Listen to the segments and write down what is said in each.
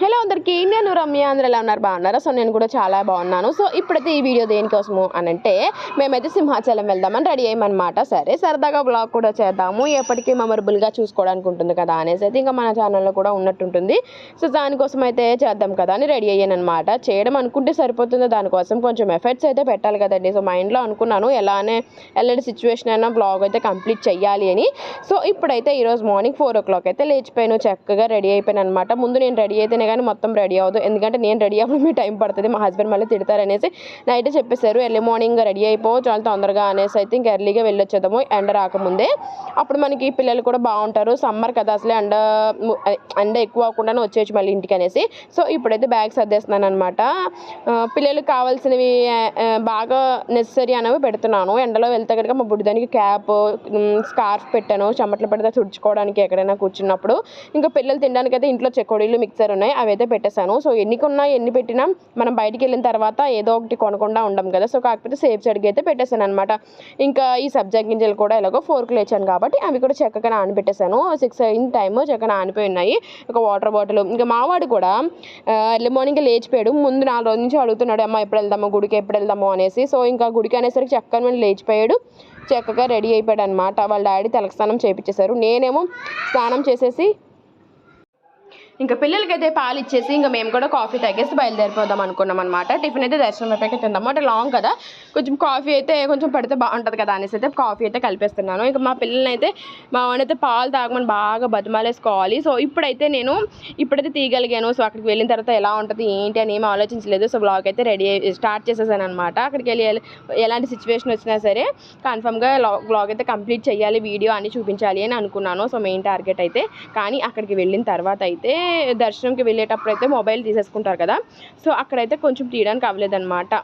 Hello అందరికీ నేను రమ్య అందరూ ఎలా ఉన్నారు? బాగున్నారా? సో నేను కూడా చాలా బాగున్నాను. సో ఇప్పుడైతే ఈ వీడియో దేనికోసము అని అంటే మేమైతే సింహాచలం వెళ్దామని రెడీ అయ్యామన్నమాట. సరే సరదాగా బ్లాగ్ కూడా చేద్దాము. ఎప్పటికీ మెమరబుల్గా చూసుకోవడానికి ఉంటుంది కదా అనేసి అయితే ఇంకా మన ఛానల్లో కూడా ఉన్నట్టుంటుంది. సో దానికోసం అయితే చేద్దాం కదా అని రెడీ అయ్యాను అనమాట చేయడం అనుకుంటే సరిపోతుందో? దానికోసం కొంచెం ఎఫర్ట్స్ అయితే పెట్టాలి కదండి. సో మైండ్లో అనుకున్నాను ఎలానే ఎలాంటి సిచ్యువేషన్ అయినా బ్లాగ్ అయితే కంప్లీట్ చెయ్యాలి అని. సో ఇప్పుడైతే ఈరోజు మార్నింగ్ ఫోర్ ఓ క్లాక్ అయితే లేచిపోయాను. చక్కగా రెడీ అయిపోయాను అనమాట ముందు నేను రెడీ అయితే అయితేనే కానీ మొత్తం రెడీ అవ్వదు. ఎందుకంటే నేను రెడీ అవ్వడం మీ టైం పడుతుంది. మా హస్బెండ్ మళ్ళీ తిడతారనేసి నైట్ చెప్పేశారు. ఎర్లీ మార్నింగ్ రెడీ అయిపో చాలా తొందరగా అనేసి అయితే ఇంకా ఎర్లీగా వెళ్ళొచ్చేద్దాము. ఎండ రాకముందే అప్పుడు మనకి పిల్లలు కూడా బాగుంటారు. సమ్మర్ కదా అసలే ఎండ ఎండ ఎక్కువ అవ్వకుండానే వచ్చేయచ్చు మళ్ళీ ఇంటికి అనేసి. సో ఇప్పుడైతే బ్యాగ్ సర్దేస్తున్నాను అనమాట పిల్లలకు కావాల్సినవి బాగా నెసరీ అనేవి పెడుతున్నాను. ఎండలో వెళ్తే కనుక మా బుడ్డిదానికి క్యాప్ స్కార్ఫ్ పెట్టాను. చెమటలు పెడితే తుడుచుకోవడానికి ఎక్కడైనా కూర్చున్నప్పుడు. ఇంకా పిల్లలు తినడానికి అయితే ఇంట్లో చెకోడీలు మిక్సర్ ఉన్నాయి. అవైతే పెట్టేశాను. సో ఎన్ని కొన్నా ఎన్ని పెట్టినా మనం బయటికి వెళ్ళిన తర్వాత ఏదో ఒకటి కొనకుండా ఉండం కదా. సో కాకపోతే సేఫ్ సైడ్కి అయితే పెట్టేశాను అనమాట ఇంకా ఈ సబ్జా గింజలు కూడా ఎలాగో ఫోర్కి లేచాను కాబట్టి అవి కూడా చక్కగా నానబెట్టేశాను. సిక్స్ అయిన టైము చక్కగా నానిపోయి ఉన్నాయి. ఒక వాటర్ బాటిల్. ఇంకా మావాడు కూడా ఎర్లీ మార్నింగ్ లేచిపోయాడు. ముందు నాలుగు రోజుల నుంచి అడుగుతున్నాడు అమ్మ ఎప్పుడు వెళ్దాము? గుడికి ఎప్పుడు వెళ్దాము? అనేసి. సో ఇంకా గుడికి అనేసరికి చక్కగా లేచిపోయాడు. చక్కగా రెడీ అయిపోయాడు అనమాట వాళ్ళ డాడీ తలకు స్నానం చేయించేశారు నేనేమో స్నానం చేసేసి ఇంకా పిల్లలకైతే పాలు ఇచ్చేసి ఇంకా మేము కూడా కాఫీ తాగేసి బయలుదేరిపోదాం అనుకున్నాం అనమాట టిఫిన్ అయితే దర్శనం అయిపోయాక తిందాము అంటే లాంగ్ కదా. కొంచెం కాఫీ అయితే కొంచెం పడితే బాగుంటుంది కదా అనేసి అయితే కాఫీ అయితే కలిపేస్తున్నాను. ఇంకా మా పిల్లల్ని అయితే మా వాడినైతే పాలు తాగమని బాగా బతిమాలేసుకోవాలి. సో ఇప్పుడైతే నేను ఇప్పుడైతే తీయగలిగాను. సో అక్కడికి వెళ్ళిన తర్వాత ఎలా ఉంటుంది ఏంటి అని ఏమి ఆలోచించలేదు. సో బ్లాగ్ అయితే రెడీ స్టార్ట్ చేసేసాను అనమాట అక్కడికి వెళ్ళి ఎలాంటి సిచ్యువేషన్ వచ్చినా సరే కన్ఫర్మ్గా బ్లాగ్ అయితే కంప్లీట్ చేయాలి వీడియో అని చూపించాలి అని అనుకున్నాను. సో మెయిన్ టార్గెట్ అయితే. కానీ అక్కడికి వెళ్ళిన తర్వాత అయితే దర్శనంకి వెళ్ళేటప్పుడు అయితే మొబైల్ తీసేసుకుంటారు కదా. సో అక్కడైతే కొంచెం తీయడానికి అవ్వలేదన్నమాట.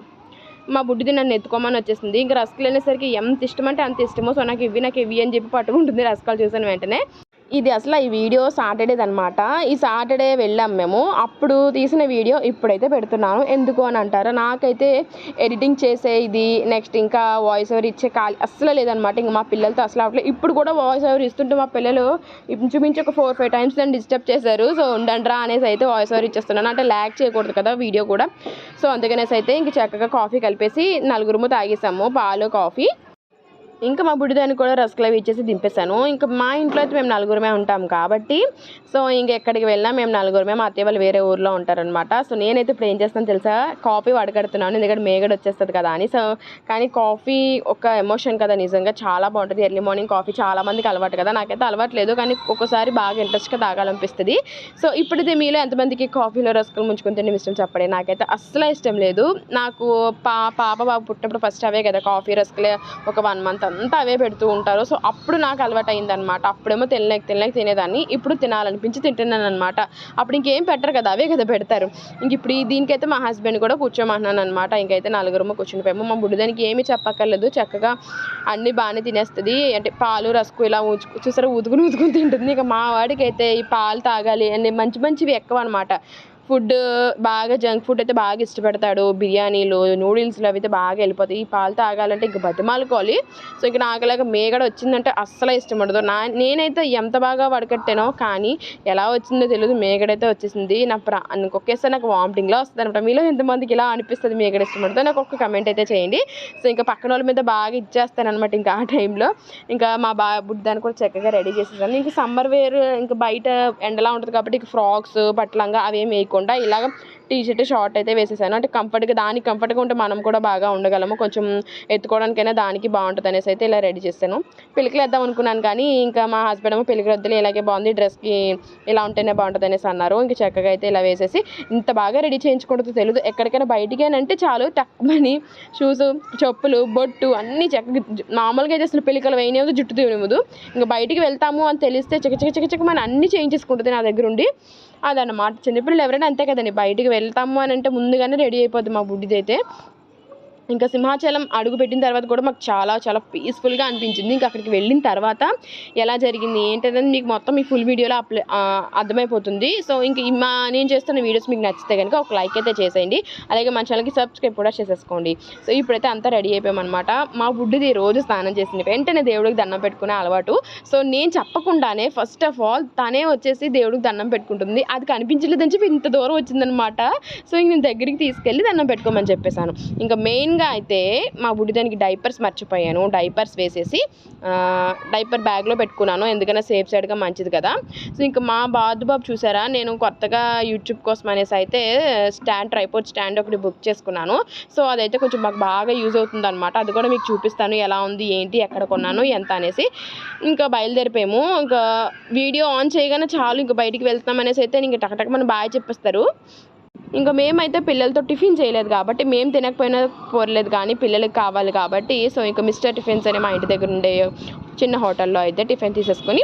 మా బుడ్డిది నన్ను ఎత్తుకోమని వచ్చేసింది. ఇంకా రస్కులు వెళ్ళేసరికి ఎంత ఇష్టం అంటే అంత ఇష్టమో. సో నాకు ఇవి నాకు ఇవి అని చెప్పి పట్టుకుంటుంది రస్కాలు చూసిన వెంటనే. ఇది అసలు ఈ వీడియో సాటర్డేది అనమాట ఈ సాటర్డే వెళ్ళాం మేము. అప్పుడు తీసిన వీడియో ఇప్పుడైతే పెడుతున్నాను. ఎందుకు అని అంటారా? నాకైతే ఎడిటింగ్ చేసే ఇది నెక్స్ట్ ఇంకా వాయిస్ ఓవర్ ఇచ్చే ఖాళీ అస్సలు లేదనమాట ఇంకా మా పిల్లలతో అసలు అవ్వట్లేదు ఇప్పుడు కూడా వాయిస్ ఓవర్ ఇస్తుంటే మా పిల్లలు ఇంచుమించు ఒక ఫోర్ ఫైవ్ టైమ్స్ నన్ను డిస్టర్బ్ చేశారు. సో ఉండండిరా అనేసి అయితే వాయిస్ ఓవర్ ఇచ్చేస్తున్నాను. అంటే ల్యాక్ చేయకూడదు కదా వీడియో కూడా. సో అందుకనేసి అయితే ఇంక చక్కగా కాఫీ కలిపేసి నలుగురుము తాగేసాము. పాలు కాఫీ ఇంకా మా బుడ్డిదాన్ని కూడా రస్కులు అవి ఇచ్చేసి దింపేశాను. ఇంకా మా ఇంట్లో అయితే మేము నలుగురమే ఉంటాం కాబట్టి సో ఇంక ఎక్కడికి వెళ్ళినా మేము నలుగురమే మా అత్తయ్య వాళ్ళు వేరే ఊర్లో ఉంటారనమాట సో నేనైతే ఇప్పుడు ఏం చేస్తాను తెలుసా? కాఫీ వడగడుతున్నాను ఎందుకంటే మేగడ వచ్చేస్తుంది కదా అని. సో కానీ కాఫీ ఒక ఎమోషన్ కదా నిజంగా చాలా బాగుంటుంది. ఎర్లీ మార్నింగ్ కాఫీ చాలామందికి అలవాటు కదా. నాకైతే అలవాటు లేదు కానీ ఒక్కోసారి బాగా ఇంట్రెస్ట్గా తాగాలనిపిస్తుంది. సో ఇప్పుడైతే మీలో ఎంతమందికి కాఫీలో రస్కులు ముంచుకుని తినడం ఇష్టం చెప్పండి. నాకైతే అస్సలు ఇష్టం లేదు. నాకు పా పాప బాబు పుట్టినప్పుడు ఫస్ట్ అవే కదా కాఫీ రస్కులే ఒక వన్ మంత్ అంతా అవే పెడుతూ ఉంటారు. సో అప్పుడు నాకు అలవాటు అయిందనమాట అప్పుడేమో తినలేక తినలేక తినేదాన్ని. ఇప్పుడు తినాలనిపించి తింటున్నాను అనమాట అప్పుడు ఇంకేం పెట్టరు కదా అవే కదా పెడతారు. ఇంక ఇప్పుడు ఈ- దీనికైతే మా హస్బెండ్ కూడా కూర్చోమంటున్నాను అనమాట ఇంకైతే నలుగురము కూర్చుని పోయాము. మా బుడ్డిదానికి ఏమీ చెప్పక్కర్లేదు. చక్కగా అన్నీ బాగానే తినేస్తుంది. అంటే పాలు రసుకు ఇలా ఊచుకు చూసారా? ఊదుకుని ఊదుకుని తింటుంది. ఇక మా వాడికి అయితే ఈ పాలు తాగాలి అని మంచి మంచివి ఎక్కువ అనమాట ఫుడ్ బాగా జంక్ ఫుడ్ అయితే బాగా ఇష్టపడతాడు. బిర్యానీలు నూడిల్స్లు అవి అయితే బాగా వెళ్ళిపోతాయి. ఈ పాలు తాగాలంటే ఇంక బతిమాలుకోవాలి. సో ఇక నాకులాగా మేగడ వచ్చిందంటే అస్సలు ఇష్టం ఉండదు. నా నేనైతే ఎంత బాగా వడకట్టానో కానీ ఎలా వచ్చిందో తెలియదు మేగడైతే వచ్చేసింది. నా ప్రా ఒకేసారి నాకు వామిటింగ్లో వస్తుంది అనమాట మీలో ఎంతమందికి ఇలా అనిపిస్తుంది మేగడ ఇష్టపడుతుందో నాకు ఒక కమెంట్ అయితే చేయండి. సో ఇంకా పక్కన వాళ్ళ మీద బాగా ఇచ్చేస్తాను అనమాట ఇంకా ఆ టైంలో. ఇంకా మా బా బుడ్డాన్ని కూడా చక్కగా రెడీ చేసేసాను. ఇంకా సమ్మర్ వేర్ ఇంకా బయట ఎండలా ఉంటుంది కాబట్టి ఇక ఫ్రాక్స్ పట్లంగా అవేం లేకుండా ఇలాగ టీ షర్ట్ షార్ట్ అయితే వేసేసాను. అంటే కంఫర్ట్గా దానికి కంఫర్ట్గా ఉంటే మనం కూడా బాగా ఉండగలము. కొంచెం ఎత్తుకోవడానికైనా దానికి బాగుంటుంది అనేసి అయితే ఇలా రెడీ చేశాను. పెళ్ళికి వేద్దాం అనుకున్నాను కానీ ఇంకా మా హస్బెండ్ ఏమో పెళ్ళికి వద్దులే ఇలాగే బాగుంది డ్రెస్కి ఇలా ఉంటేనే బాగుంటుంది అనేసి అన్నారు. ఇంకా చక్కగా అయితే ఇలా వేసేసి ఇంత బాగా రెడీ చేయించుకుంటుందో తెలియదు ఎక్కడికైనా బయటికి అని అంటే చాలు తక్కువని షూస్ చెప్పులు బొట్టు అన్నీ చక్కగా మామూలుగా అయితే అసలు పెళ్ళికలు వేయనివ్వదు జుట్టు తీయనివ్వదు. ఇంకా బయటికి వెళ్తాము అని తెలిస్తే చక్క చక్క చక్క చక్క మన అన్నీ చేయించేసుకుంటుంది నా దగ్గర ఉండి అదన్నమాట. చిన్నపిల్లలు ఎవరైనా అంతే కదండి. బయటికి వెళ్తాము అని అంటే ముందుగానే రెడీ అయిపోద్ది మా బుడ్డిది అయితే ఇంకా సింహాచలం అడుగు పెట్టిన తర్వాత కూడా మాకు చాలా చాలా పీస్ఫుల్గా అనిపించింది. ఇంకా అక్కడికి వెళ్ళిన తర్వాత ఎలా జరిగింది ఏంటనేది మీకు మొత్తం ఈ ఫుల్ వీడియోలో అప్లై అర్థమైపోతుంది. సో ఇంక మా నేను చేస్తున్న వీడియోస్ మీకు నచ్చితే కనుక ఒక లైక్ అయితే చేసేయండి. అలాగే మన ఛానల్కి సబ్స్క్రైబ్ కూడా చేసేసుకోండి. సో ఇప్పుడైతే అంతా రెడీ అయిపోయామన్నమాట. మా బుడ్డిది రోజు స్నానం చేసింది. వెంటనే దేవుడికి దండం పెట్టుకునే అలవాటు. సో నేను చెప్పకుండానే ఫస్ట్ ఆఫ్ ఆల్ తనే వచ్చేసి దేవుడికి దండం పెట్టుకుంటుంది. అది కనిపించలేదని చెప్పి ఇంత దూరం వచ్చిందనమాట సో ఇంక నేను దగ్గరికి తీసుకెళ్ళి దండం పెట్టుకోమని చెప్పేశాను. ఇంకా మెయిన్గా అయితే మా బుడిదానికి డైపర్స్ మర్చిపోయాను. డైపర్స్ వేసేసి డైపర్ బ్యాగ్లో పెట్టుకున్నాను. ఎందుకన్నా సేఫ్ సైడ్గా మంచిది కదా. సో ఇంకా మా బాధ బాబు చూసారా? నేను కొత్తగా యూట్యూబ్ కోసం అనేసి అయితే స్టాండ్ ట్రైపోర్ట్ స్టాండ్ ఒకటి బుక్ చేసుకున్నాను. సో అదైతే కొంచెం మాకు బాగా యూజ్ అవుతుంది అనమాట అది కూడా మీకు చూపిస్తాను. ఎలా ఉంది ఏంటి ఎక్కడ కొన్నాను ఎంత అనేసి. ఇంకా బయలుదేరిపోయాము. ఇంకా వీడియో ఆన్ చేయగానే చాలు ఇంకా బయటికి వెళ్తున్నాం అనేసి అయితే ఇంకా టకటక మనం బాగా చెప్పేస్తారు. ఇంకా మేమైతే పిల్లలతో టిఫిన్ చేయలేదు కాబట్టి మేము తినకపోయినా పోరలేదు కానీ పిల్లలకి కావాలి కాబట్టి సో ఇంకా మిస్టర్ టిఫిన్స్ అనే మా ఇంటి దగ్గర ఉండే చిన్న హోటల్లో అయితే టిఫిన్ తీసేసుకొని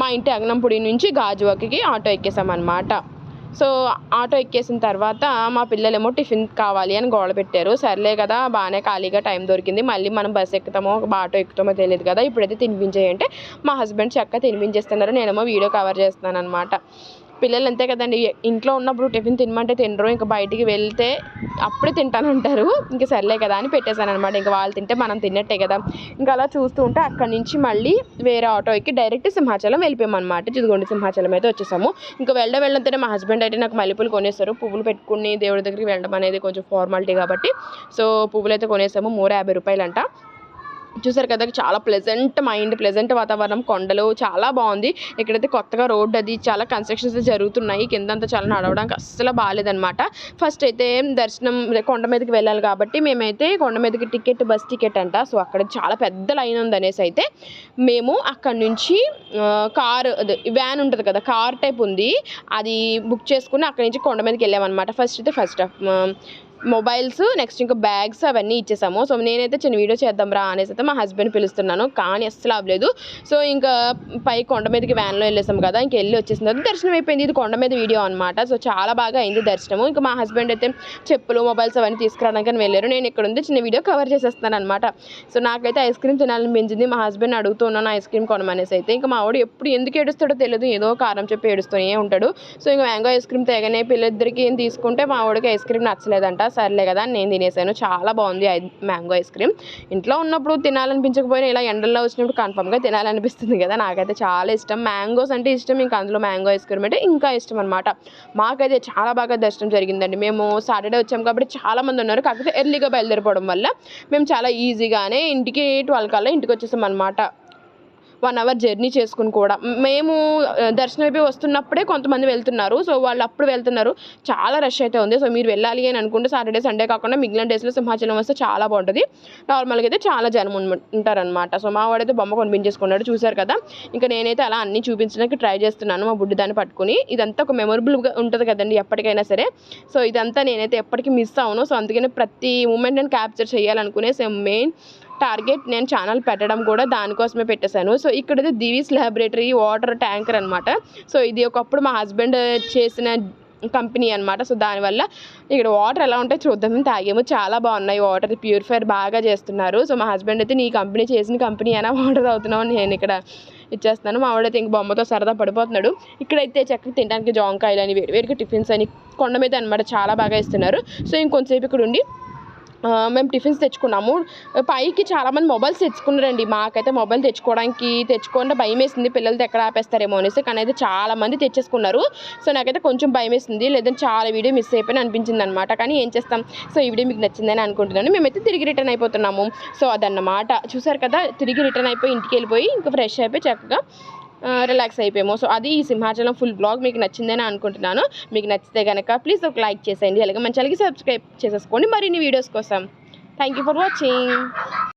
మా ఇంటి అగ్నంపుడి నుంచి గాజువాకి ఆటో ఎక్కేసామన్నమాట. సో ఆటో ఎక్కేసిన తర్వాత మా పిల్లలేమో టిఫిన్ కావాలి అని గోడ పెట్టారు. సర్లే కదా బాగానే ఖాళీగా టైం దొరికింది మళ్ళీ మనం బస్ ఎక్కుతామో ఆటో ఎక్కుతామో తెలియదు కదా ఇప్పుడైతే తినిపించేయంటే మా హస్బెండ్ చక్కగా తినిపించేస్తున్నారు నేనేమో వీడియో కవర్ చేస్తున్నాను అనమాట పిల్లలు అంతే కదండి. ఇంట్లో ఉన్నప్పుడు టిఫిన్ తినమంటే తినరు. ఇంకా బయటికి వెళ్తే అప్పుడే తింటానంటారు. ఇంకా సర్లే కదా అని పెట్టేశాను అనమాట ఇంకా వాళ్ళు తింటే మనం తిన్నట్టే కదా. ఇంకా అలా చూస్తూ ఉంటే అక్కడి నుంచి మళ్ళీ వేరే ఆటో ఎక్కి డైరెక్ట్ సింహాచలం వెళ్ళిపోయామన్నమాట. చిదిగొండి సింహాచలం అయితే వచ్చేసాము. ఇంకా వెళ్ళడం వెళ్ళంతేనే మా హస్బెండ్ అయితే నాకు మల్లెపూలు కొనేస్తారు. పువ్వులు పెట్టుకుని దేవుడి దగ్గరికి వెళ్ళడం అనేది కొంచెం ఫార్మాలిటీ కాబట్టి. సో పువ్వులు అయితే కొనేసాము. మూర యాభై రూపాయలు అంట చూసారు కదా చాలా ప్లెజెంట్ మైండ్ ప్లెజెంట్ వాతావరణం కొండలు చాలా బాగుంది. ఇక్కడైతే కొత్తగా రోడ్ అది చాలా కన్స్ట్రక్షన్స్ జరుగుతున్నాయి. కిందంతా చాలా నడవడానికి అస్సలు బాగాలేదనమాట ఫస్ట్ అయితే దర్శనం కొండ మీదకి వెళ్ళాలి కాబట్టి మేమైతే కొండ మీదకి టికెట్ బస్ టికెట్ అంట. సో అక్కడ చాలా పెద్ద లైన్ ఉంది అనేసి అయితే మేము అక్కడ నుంచి కారు అది వ్యాన్ ఉంటుంది కదా కార్ టైప్ ఉంది. అది బుక్ చేసుకుని అక్కడి నుంచి కొండ మీదకి వెళ్ళామన్నమాట. ఫస్ట్ అయితే ఫస్ట్ మొబైల్స్ నెక్స్ట్ ఇంకా బ్యాగ్స్ అవన్నీ ఇచ్చేసాము. సో నేనైతే చిన్న వీడియో చేద్దాం రా అనేసి అయితే మా హస్బెండ్ పిలుస్తున్నాను. కానీ అస్సలు అవ్వలేదు సో ఇంకా పై కొండ మీదకి వ్యాన్లో వెళ్ళేసాం కదా ఇంక వెళ్ళి వచ్చేసిన తర్వాత దర్శనం అయిపోయింది. ఇది కొండ మీద వీడియో అనమాట సో చాలా బాగా అయింది దర్శనము. ఇంకా మా హస్బెండ్ అయితే చెప్పులు మొబైల్స్ అవన్నీ తీసుకురావడానికి అని వెళ్ళారు. నేను ఇక్కడ ఉంది చిన్న వీడియో కవర్ చేసేస్తాను అనమాట సో నాకైతే ఐస్ క్రీమ్ తినాలని పెంచింది మా హస్బెండ్ అడుగుతున్నాను ఐస్ క్రీమ్ కొనమనేసి అయితే. ఇంకా మా వాడు ఎప్పుడు ఎందుకు ఏడుస్తాడో తెలియదు ఏదో కారం చెప్పి ఏడుస్తూనే ఉంటాడు. సో ఇంకా మ్యాంగో ఐస్ క్రీమ్ తేగానే పిల్లలిద్దరికి ఏం తీసుకుంటే మా వాడికి ఐస్ క్రీమ్ నచ్చలేదంట. సర్లే కదా అని నేను తినేసాను. చాలా బాగుంది ఐ- మ్యాంగో ఐస్ క్రీమ్. ఇంట్లో ఉన్నప్పుడు తినాలనిపించకపోయినా ఇలా ఎండల్లో వచ్చినప్పుడు కన్ఫామ్గా తినాలనిపిస్తుంది కదా నాకైతే చాలా ఇష్టం. మ్యాంగోస్ అంటే ఇష్టం ఇంకా అందులో మ్యాంగో ఐస్ క్రీమ్ అంటే ఇంకా ఇష్టం అనమాట మాకైతే చాలా బాగా దర్శనం జరిగిందండి. మేము సాటర్డే వచ్చాం కాబట్టి చాలా మంది ఉన్నారు. కాకపోతే ఎర్లీగా బయలుదేరిపోవడం వల్ల మేము చాలా ఈజీగానే ఇంటికి ట్వెల్వ్ కల్లా ఇంటికి వచ్చేసాం అనమాట వన్ అవర్ జర్నీ చేసుకుని కూడా. మేము దర్శనం అయిపోయి వస్తున్నప్పుడే కొంతమంది వెళ్తున్నారు. సో వాళ్ళు అప్పుడు వెళ్తున్నారు. చాలా రష్ అయితే ఉంది. సో మీరు వెళ్ళాలి అని అనుకుంటే సాటర్డే సండే కాకుండా మిగిలిన డేస్లో సింహాచలం వస్తే చాలా బాగుంటుంది. నార్మల్గా అయితే చాలా జనం ఉంటారనమాట సో మా వాడైతే బొమ్మ కొనిపించేసుకున్నాడు. చూశారు కదా? ఇంకా నేనైతే అలా అన్ని చూపించడానికి ట్రై చేస్తున్నాను మా బుడ్డి దాన్ని పట్టుకుని. ఇదంతా ఒక మెమొరబుల్గా ఉంటుంది కదండి ఎప్పటికైనా సరే. సో ఇదంతా నేనైతే ఎప్పటికీ మిస్ అవును సో అందుకనే ప్రతి మూమెంట్ నేను క్యాప్చర్ చేయాలనుకునే సో మెయిన్ టార్గెట్ నేను ఛానల్ పెట్టడం కూడా దానికోసమే పెట్టేశాను. సో ఇక్కడైతే దివీస్ ల్యాబొరేటరీ వాటర్ ట్యాంకర్ అనమాట సో ఇది ఒకప్పుడు మా హస్బెండ్ చేసిన కంపెనీ అనమాట సో దానివల్ల ఇక్కడ వాటర్ ఎలా ఉంటాయి చూద్దాం. తాగేమో చాలా బాగున్నాయి వాటర్. ప్యూరిఫైర్ బాగా చేస్తున్నారు. సో మా హస్బెండ్ అయితే నీ కంపెనీ చేసిన కంపెనీ అయినా వాటర్ అవుతున్నావు అని నేను ఇక్కడ ఇచ్చేస్తాను మా వాడైతే ఇంక బొమ్మతో సరదా పడిపోతున్నాడు. ఇక్కడైతే చక్కగా తినడానికి జాంకాయలు అని వేడి టిఫిన్స్ అని కొండ మీద అనమాట చాలా బాగా ఇస్తున్నారు సో ఇంకొంతసేపు ఇక్కడ ఉండి మేము టిఫిన్స్ తెచ్చుకున్నాము. పైకి చాలామంది మొబైల్స్ తెచ్చుకున్నారండి. మాకైతే మొబైల్ తెచ్చుకోవడానికి తెచ్చుకుంటే భయం వేసింది పిల్లలతో ఎక్కడ ఆపేస్తారేమో అనేసి కానీ అయితే చాలా మంది తెచ్చేసుకున్నారు. సో నాకైతే కొంచెం భయం వేసింది లేదంటే చాలా వీడియో మిస్ అయిపోయిన అనిపించింది అనమాట కానీ ఏం చేస్తాం? సో ఈ వీడియో మీకు నచ్చిందని అనుకుంటున్నాను. మేమైతే తిరిగి రిటర్న్ అయిపోతున్నాము. సో అదన్నమాట. చూసారు కదా? తిరిగి రిటర్న్ అయిపోయి ఇంటికి వెళ్ళిపోయి ఇంకా ఫ్రెష్ అయిపోయి చక్కగా రిలాక్స్ అయిపోయాము. సో అది ఈ సింహాచలం ఫుల్ బ్లాగ్ మీకు నచ్చిందని అనుకుంటున్నాను. మీకు నచ్చితే కనుక ప్లీజ్ ఒక లైక్ చేసేయండి. అలాగే మన ఛానల్కి సబ్స్క్రైబ్ చేసేసుకోండి. మరిన్ని వీడియోస్ కోసం. Thank you for watching